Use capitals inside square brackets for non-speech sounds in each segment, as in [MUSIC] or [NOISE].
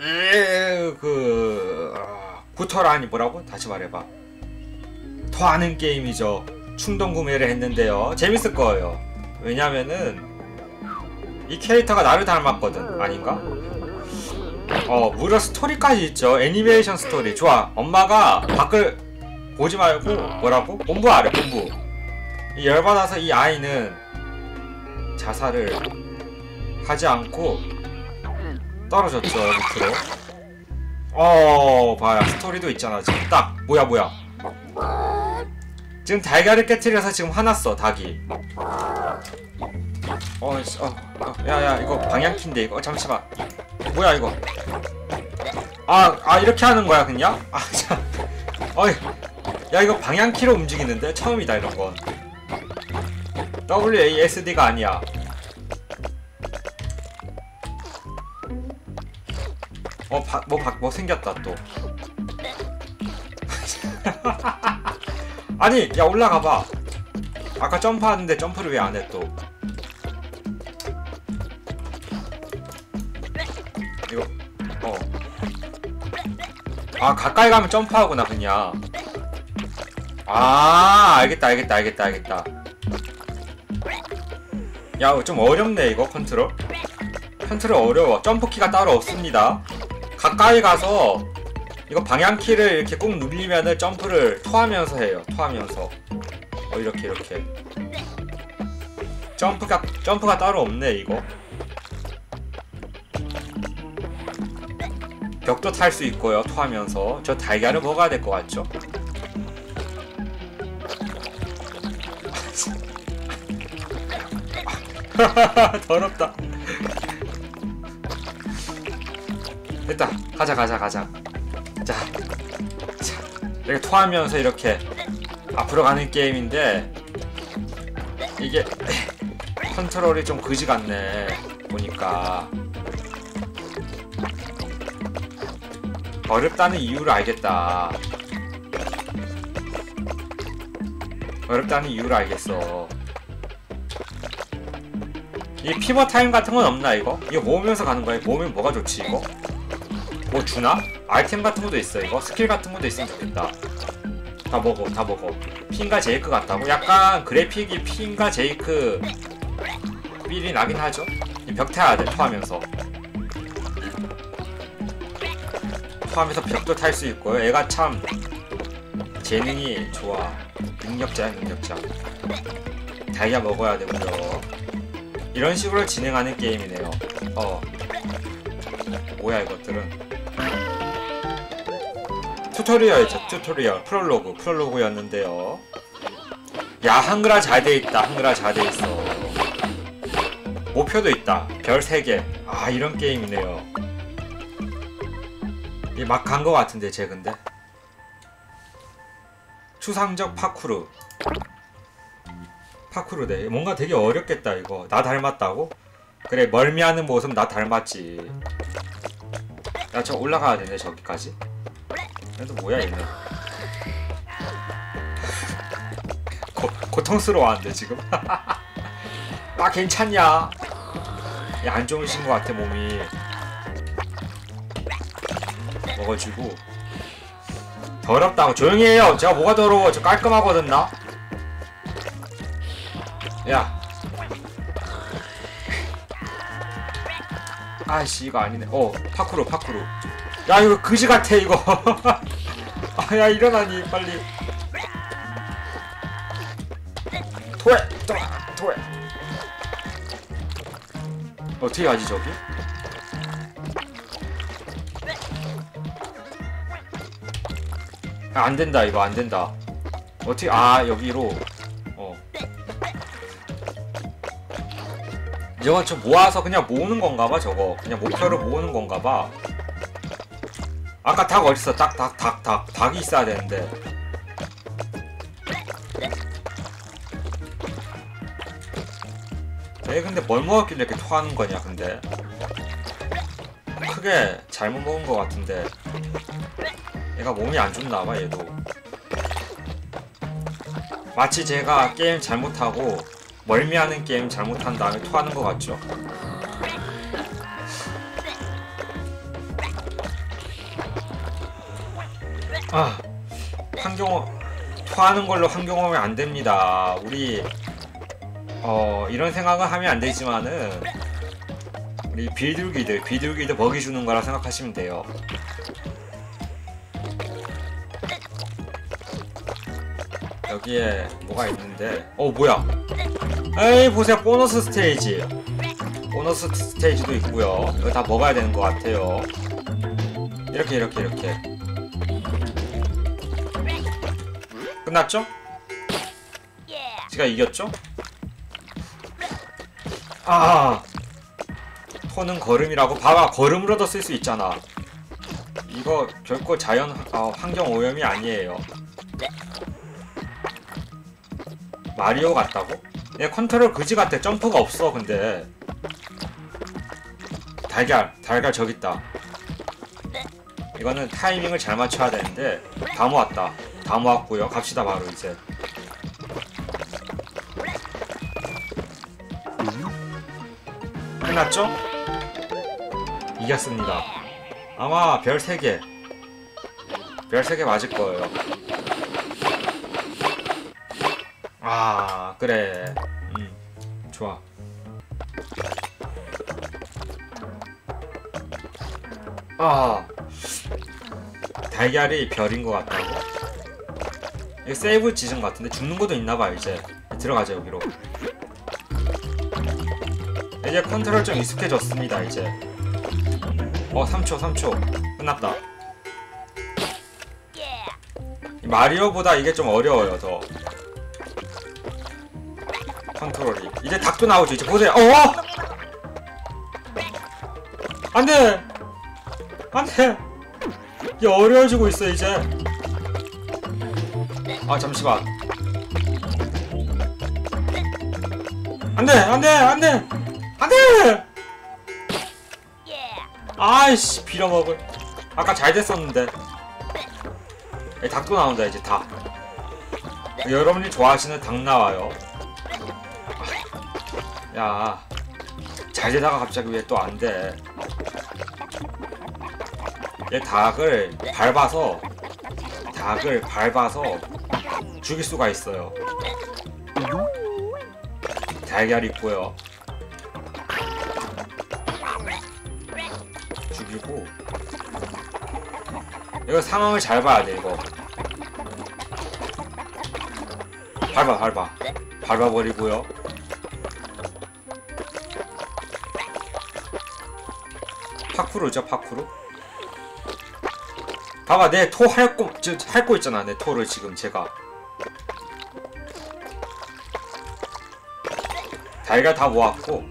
으, 그 아, 구터라니 뭐라고? 다시 말해봐. 토하는 게임이죠. 충동 구매를 했는데요. 재밌을 거예요. 왜냐면은 이 캐릭터가 나를 닮았거든. 아닌가? 어, 무려 스토리까지 있죠. 애니메이션 스토리. 좋아. 엄마가 밖을 보지 말고 뭐라고? 공부하래, 공부. 이 열받아서 이 아이는 자살을 하지 않고 떨어졌죠, 밑으로. 어, 봐야. 스토리도 있잖아. 지금 딱. 뭐야, 뭐야. 지금 달걀을 깨트려서 지금 화났어, 닭이. 어, 씨, 어, 어, 야, 야, 이거 방향키인데, 이거. 어, 잠시만. 뭐야, 이거. 아, 아, 이렇게 하는 거야, 그냥? 아, 참. 어이. 야, 이거 방향키로 움직이는데? 처음이다, 이런 건. WASD가 아니야. 어, 바, 뭐, 바, 뭐 생겼다, 또. [LAUGHS] 아니, 야, 올라가봐. 아까 점프하는데 점프를 왜 안 해, 또. 이거, 어. 아, 가까이 가면 점프하구나, 그냥. 아, 알겠다, 알겠다, 알겠다, 알겠다. 야, 좀 어렵네, 이거, 컨트롤. 컨트롤 어려워. 점프키가 따로 없습니다. 가까이 가서 이거 방향키를 이렇게 꾹 누르면은 점프를 토하면서 해요. 토하면서. 어, 이렇게, 이렇게. 점프가, 점프가 따로 없네, 이거. 벽도 탈 수 있고요, 토하면서. 저 달걀을 먹어야 될 것 같죠? [LAUGHS] 더럽다. 됐다. 가자, 가자, 가자. 자, 자, 이렇게 토하면서 이렇게 앞으로 가는 게임인데 이게 컨트롤이 좀 그지 같네. 보니까 어렵다는 이유를 알겠다. 어렵다는 이유를 알겠어. 이 피버 타임 같은 건 없나 이거? 이거 모으면서 가는 거야? 모으면 뭐가 좋지 이거? 뭐 주나? 아이템 같은 것도 있어 이거? 스킬 같은 것도 있으면 좋겠다. 다 먹어 다 먹어. 핀과 제이크 같다고? 약간 그래픽이 핀과 제이크 삘이 나긴 하죠? 벽 타야 돼 토하면서. 토하면서 벽도 탈 수 있고요. 애가 참 재능이 좋아. 능력자야 능력자. 다이아 먹어야 되고요. 이런 식으로 진행하는 게임이네요. 어. 뭐야 이것들은 튜토리얼이죠 튜토리얼 프롤로그 프롤로그였는데요. 야 한글화 잘 돼있다 한글화 잘 돼있어. 목표도 있다 별 3개. 아 이런 게임이네요. 막간 거 같은데 제 근데. 추상적 파쿠르. 파쿠르네. 뭔가 되게 어렵겠다 이거. 나 닮았다고? 그래 멀미하는 모습 나 닮았지. 야 저 올라가야 되네 저기까지 그래도 뭐야 얘네. 고, 고통스러워하는데 지금? [LAUGHS] 아 괜찮냐? 야안 좋으신 것 같아 몸이. 먹어주고. 더럽다고. 조용히 해요. 제가 뭐가 더러워. 저 깔끔하거든 나. 야. 아씨 이거 아니네. 어 파쿠르 파쿠르. 야 이거 그지 같아 이거. [LAUGHS] 아 야 일어나니 빨리. 토해 토해 토해. 어떻게 가지 저기? 아, 안 된다 이거 안 된다. 어떻게 아 여기로 저건 저 모아서 그냥 모으는 건가 봐 저거 그냥 목표를 모으는 건가 봐 아까 닭 어딨어? 닭 닭 닭 닭. 닭이 있어야 되는데. 얘 근데 뭘 먹었길래 이렇게 토하는 거냐 근데? 크게 잘못 먹은 것 같은데. 얘가 몸이 안 좋나 봐 얘도. 마치 제가 게임 잘못하고 멀미하는 게임 잘못한 다음에 토하는 것 같죠? 아 환경 토하는 걸로 환경 오염이 안 됩니다. 우리 어 이런 생각은 하면 안 되지만은 우리 비둘기들 비둘기들 먹이 주는 거라 생각하시면 돼요. 여기에 뭐가 있는데? 어 뭐야? 에이 보세요. 보너스 스테이지. 보너스 스테이지도 있고요. 이거 다 먹어야 되는 것 같아요. 이렇게 이렇게 이렇게 끝났죠? 제가 이겼죠? 아 토는 걸음이라고 봐봐. 걸음으로도 쓸 수 있잖아. 이거 결코 자연 어, 환경 오염이 아니에요. 마리오 같다고? 얘 컨트롤 그지 같아. 점프가 없어 근데. 달걀 달걀 저기 있다. 이거는 타이밍을 잘 맞춰야 되는데 다 모았다 다 모았고요. 갑시다 바로 이제. 끝났죠? 이겼습니다. 아마 별 3개. 별 3개 맞을 거예요. 아 그래. 음 좋아. 아 달걀이 별인 것 같다고? 이거 세이브 지진 것 같은데 죽는 것도 있나봐 이제. 들어가자 여기로. 이제 컨트롤 좀 익숙해졌습니다 이제. 어 3초 3초. 끝났다. 이 마리오보다 이게 좀 어려워요 더. 컨트롤이. 이제 닭도 나오죠 이제. 보세요. 어? 안돼! 안돼! 이게 어려워지고 있어 이제 아 잠시만. 안돼 안돼 안돼. 안돼! 아이씨 빌어먹을. 아까 잘 됐었는데. 이 닭도 나온다 이제 닭 여러분이 좋아하시는 닭 나와요. 야, 잘 되다가 갑자기 왜 또 안 돼? 얘 닭을 밟아서 닭을 밟아서 죽일 수가 있어요. 달걀 있고요. 죽이고 이거 상황을 잘 봐야 돼 이거. 밟아 밟아 밟아버리고요. 파쿠르죠 파쿠르 봐봐 내토 할거 할거 있잖아 내 토를 지금 제가 달걀 다 모았고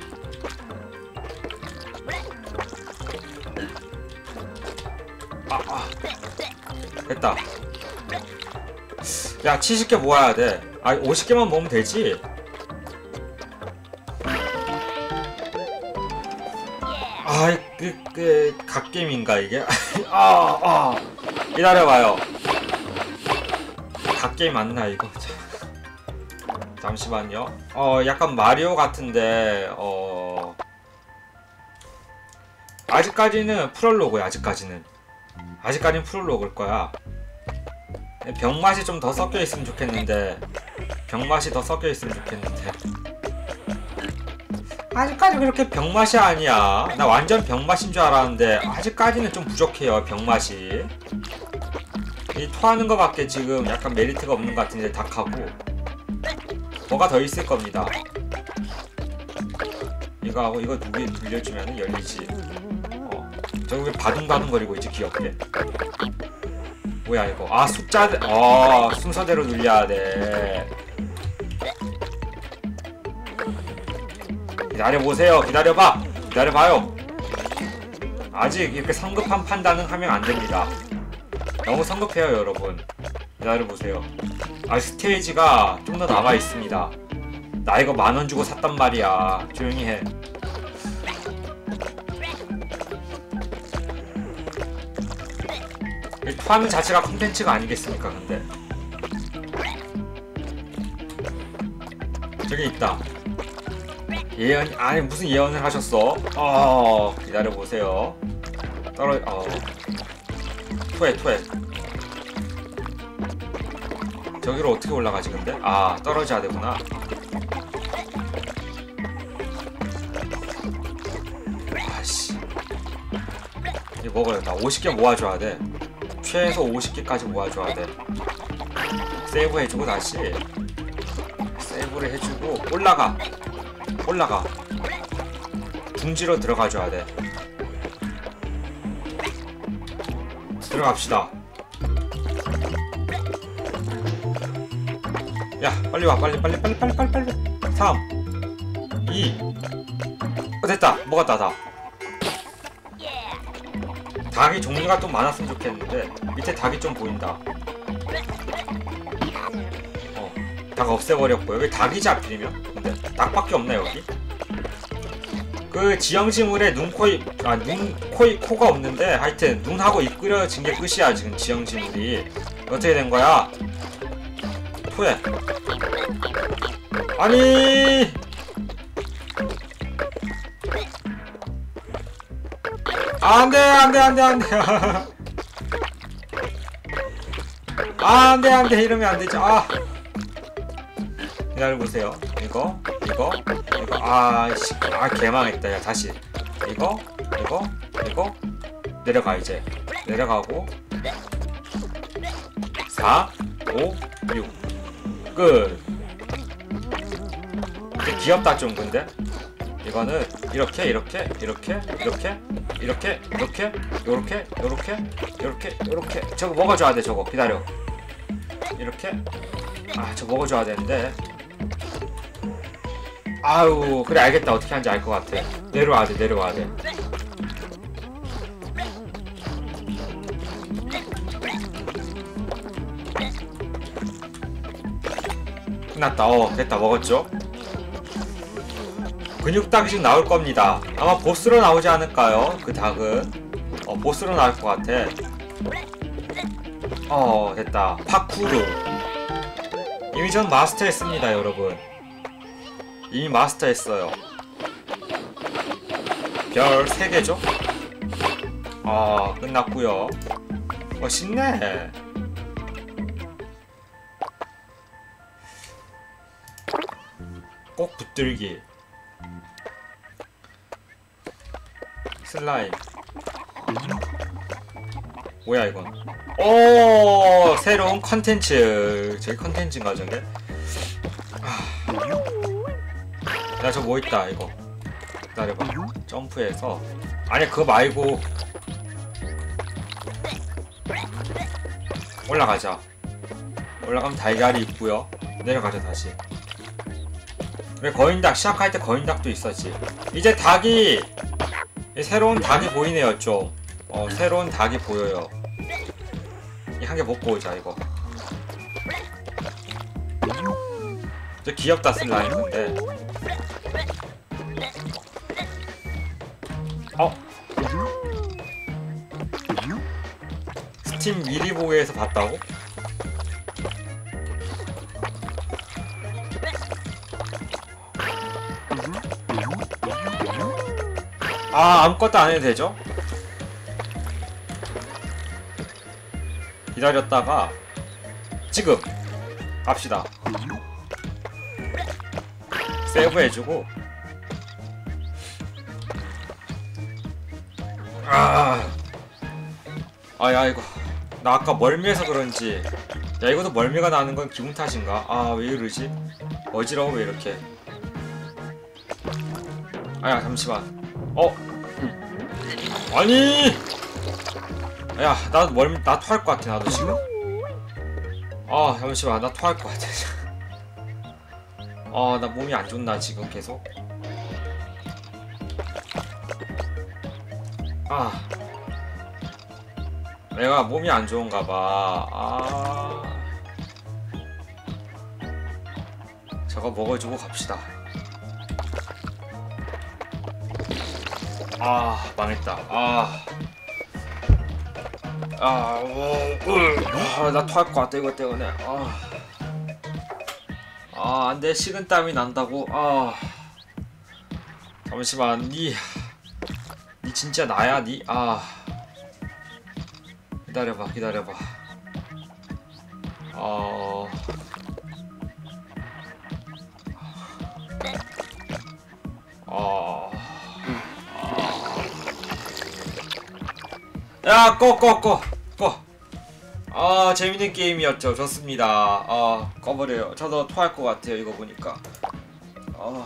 아, 아. 됐다 야 70개 모아야 돼아 50개만 모으면 되지 아, 그, 그, 갓게임인가, 이게? [LAUGHS] 아, 아. 기다려봐요. 갓게임 맞나, 이거? 잠시만요. 어, 약간 마리오 같은데, 어. 아직까지는 프롤로그야, 아직까지는. 아직까지는 프롤로그일 거야. 병맛이 좀 더 섞여 있으면 좋겠는데, 병맛이 더 섞여 있으면 좋겠는데. 아직까지 그렇게 병맛이 아니야. 나 완전 병맛인 줄 알았는데 아직까지는 좀 부족해요. 병맛이. 이 토하는 거밖에 지금 약간 메리트가 없는 것 같은데 닭하고 뭐가 더 있을 겁니다. 이거 하고 이거 누구 돌려주면 열리지. 어. 저기 왜 바둥바둥거리고 있지 귀엽게. 뭐야 이거? 아 숫자들. 어 순서대로 눌려야 돼. 기다려보세요. 기다려봐. 기다려봐요. 아직 이렇게 성급한 판단은 하면 안 됩니다. 너무 성급해요, 여러분. 기다려보세요. 아, 스테이지가 좀 더 남아 있습니다. 나 이거 만 원 주고 샀단 말이야. 조용히 해. 이 토하는 자체가 콘텐츠가 아니겠습니까, 근데. 저기 있다. 예언 아니 무슨 예언을 하셨어? 어 기다려 보세요. 떨어 어 토해 토해 저기로 어떻게 올라가지 근데? 아 떨어져야 되구나. 아씨. 이거 먹어야겠다 50개 모아줘야 돼. 최소 50개까지 모아줘야 돼. 세이브 해주고 다시. 세이브를 해주고 올라가. 올라가. 둥지로 들어가줘야 돼. 들어갑시다 빨리 와 빨리 빨리 빨리 빨리 빨리 빨리. 3 2 어, 됐다. 먹었다 다. 닭이 종류가 좀 많았으면 좋겠는데 밑에 닭이 좀 보인다. 어, 닭 없애버렸고. 여기 닭이 잡히면? 근데 닭밖에 없나 여기? 그 지형지물에 눈, 코, 입, 아, 눈, 코, 입, 코가 없는데 하여튼 눈하고 입 그려진 게 끝이야 지금 지형지물이. 어떻게 된 거야? 토해. 아니. 안돼 안돼 안돼 안돼. 안돼 안돼. 이러면 안 되죠. 아. 기다려 보세요. 이거 이거 이거. 아씨. 아 개망했다 야 다시. 이거 이거 이거. 내려가 이제. 내려가고. 4 5 6 끝 귀엽다 좀 근데? 이거는 이렇게 이렇게 이렇게 이렇게 이렇게 이렇게 요렇게 요렇게 요렇게 요렇게. 저거 먹어줘야 돼 저거. 기다려. 이렇게. 아 저거 먹어줘야 되는데. 아유 그래 알겠다. 어떻게 하는지 알 것 같아. 내려와야 돼 내려와야 돼 끝났다 어 됐다 먹었죠 근육 닭이 지금 나올 겁니다. 아마 보스로 나오지 않을까요? 그 닭은. 어, 보스로 나올 것 같아. 어, 됐다. 파쿠르. 이미 전 마스터했습니다, 여러분. 이미 마스터했어요. 별 3개죠? 아, 끝났고요 멋있네. 꼭 붙들기. 슬라임. 뭐야 이건? 오 새로운 컨텐츠. 저기 컨텐츠인가 저게? 야 저 뭐 있다 이거. 기다려봐. 점프해서. 아니 그거 말고. 올라가자. 올라가면 달걀이 있고요. 내려가자 다시 왜 거인닭 시작할 때 거인닭도 있었지. 이제 닭이 이 새로운 닭이 보이네요 좀. 어, 새로운 닭이 보여요. 이 한 개 먹고 오자 이거. 저 귀엽다 슬라임 근데. 어? 스팀 미리 보기에서 봤다고? 아 아무것도 안 해도 되죠? 기다렸다가 지금 갑시다. 세이브 해주고. 아. 아야 이거. 나 아까 멀미해서 그런지. 야 이것도 멀미가 나는 건 기분 탓인가? 아 왜 이러지? 어지러워 왜 이렇게? 아야 잠시만 어? 아니! 야, 나도 멀미, 나 토할 것 같아, 나도 지금. 아, 잠시만, 나 토할 것 같아. [LAUGHS] 아, 나 몸이 안 좋나, 지금 계속. 아. 내가 몸이 안 좋은가 봐. 아. 저거 먹어주고 갑시다. 아 망했다. 아. 아, 나 토할 것 같다 이것 때문에. 아, 아 안돼. 식은땀이 난다고. 아. 잠시만. 니, 니 진짜 나야 니? 아. 기다려봐 기다려봐. 어... 어... 야, 꺼, 꺼, 꺼, 꺼. 아, 재밌는 게임이었죠. 좋습니다. 아, 꺼버려요. 저도 토할 것 같아요. 이거 보니까. 아.